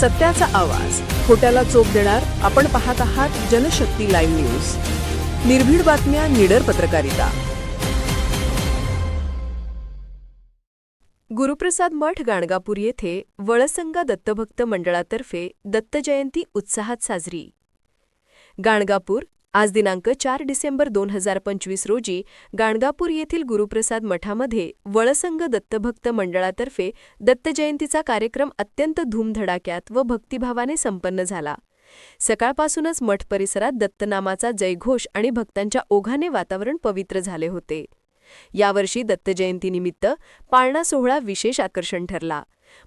सत्याचा आवाज. खोट्याला चोप देणार आपण पाहत आहात जनशक्ती लाईव्ह न्यूज. निर्भीड बातम्या निडर पत्रकारिता. गुरुप्रसाद मठ गाणगापूर येथे वळसंगा दत्तभक्त मंडळातर्फे दत्तजयंती उत्साहात साजरी. गाणगापूर आज दिनांक चार डिसेंबर दोन हजार पंचवीस रोजी गाणगापूर येथील गुरुप्रसाद मठामध्ये वळसंग दत्तभक्त मंडळातर्फे दत्तजयंतीचा कार्यक्रम अत्यंत धूमधडाक्यात व भक्तिभावाने संपन्न झाला. सकाळपासूनच मठ परिसरात दत्तनामाचा जयघोष आणि भक्तांच्या ओघाने वातावरण पवित्र झाले होते. यावर्षी दत्तजयंतीनिमित्त पाळणा सोहळा विशेष आकर्षण ठरला.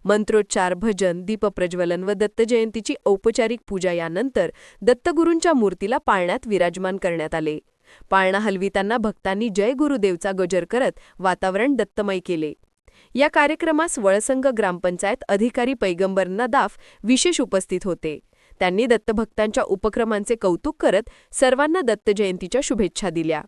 मंत्रोच्चार भजन दीपप्रज्वलन व दत्तजयंतीची औपचारिक पूजा यानंतर दत्तगुरूंच्या मूर्तीला पाळण्यात विराजमान करण्यात आले. पाळणा हलविताना भक्तांनी जय गुरुदेवचा गजर करत वातावरण दत्तमय केले. या कार्यक्रमास वळसंग ग्रामपंचायत अधिकारी पैगंबर नदाफ विशेष उपस्थित होते. त्यांनी दत्तभक्तांच्या उपक्रमांचे कौतुक करत सर्वांना दत्तजयंतीच्या शुभेच्छा दिल्या.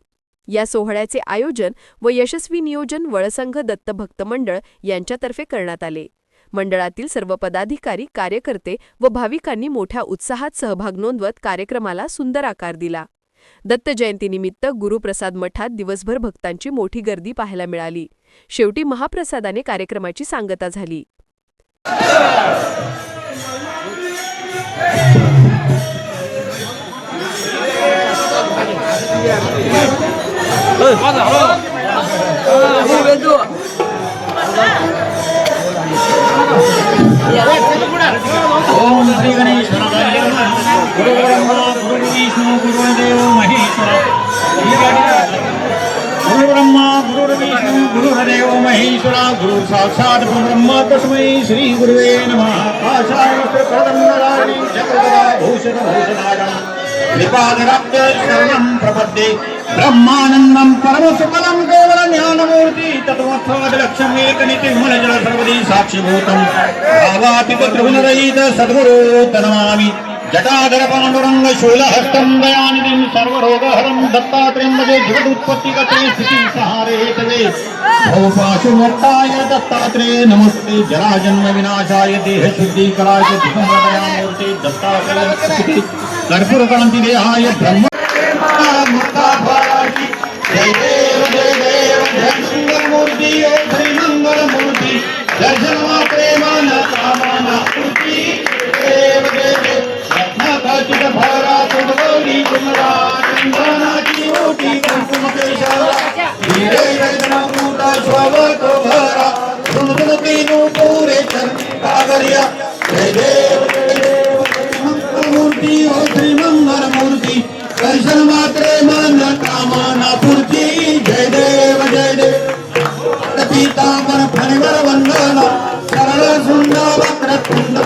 या सोहळ्याचे आयोजन व यशस्वी नियोजन वळसंघ दत्तभक्त मंडळ यांच्यातर्फे करण्यात आले. मंडळातील सर्व पदाधिकारी कार्यकर्ते व भाविकांनी मोठ्या उत्साहात सहभाग नोंदवत कार्यक्रमाला सुंदर आकार दिला. दत्त जयंतीनिमित्त गुरुप्रसाद मठात दिवसभर भक्तांची मोठी गर्दी पाहायला मिळाली. शेवटी महाप्रसादाने कार्यक्रमाची सांगता झाली. गुरुब्रह्मा गुरु गुरु विष्णू गुरुदेव महेश्वर गुरुब्रह्मा गाडी गुरुहदेव गुरु महेश्वर गुरु साक्षात ब्रह्म तस्मै श्री गुरुवे नमः. आशाय प्रदम्बराणि चक्रगदा भूषण शरणं प्रपद्ये. ब्रह्मानन्दं परमसुफलं केवलज्ञानमूर्ति ज्ञानमूर्ति तत्त्वत्वादिलक्ष्यम् एकनितिर्मलजल सर्वदी साक्षिभूतं भावातीत त्रिगुणरहित सद्गुरो तनमामि जटाधर पांडुरंग शूलहस्तं दयानिधिं सर्वरोगहरं दत्तात्रेयं जगदुत्पत्तिगते स्थितिसंहारे तवे। भवपाशुमोक्ताय दत्तात्रेय नमस्ते जराजन्मविनाशाय देहशुद्धीकराय दिगंबरदयामूर्ते दत्तात्रेय कर्पूरकान्तिदेहाय ब्रह्म कागरिया जय देव जय देव जय मंगलमूर्ती ओ श्री मंगलमूर्ती दर्शन मात्रे मन कामना पूर्ती जय देव जय देव पीतांबर फणिवर वंदना सरळ सुंदर वक्र तुंड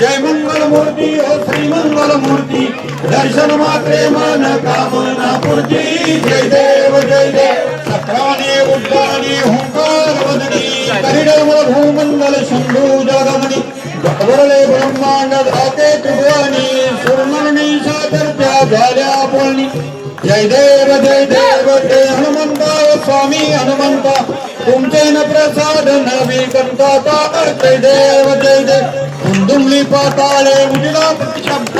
जय मंगल मूर्ती हो श्री मंगल मूर्ती दर्शन मात्रे मन कामना पूर्ती जय देव जय देव। सत्राने उद्गाने हुंकार वदनी करिडल भूमंगल शंभू जगमणी गवरले ब्रह्मांड धाते त्रिभुवनी सुरमणी सादरच्या झाल्या बोलणी जय देव जय देव जय हनुमंता स्वामी हनुमंता तुमचे न प्रसाद नवी कंता जय देव जय पाताळे उजिला शब्द.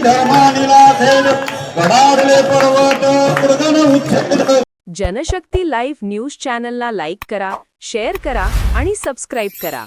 धर्मानिला पर्वत उच्छेद. जनशक्ती लाईव्ह न्यूज चॅनलला लाईक करा शेअर करा आणि सबस्क्राईब करा.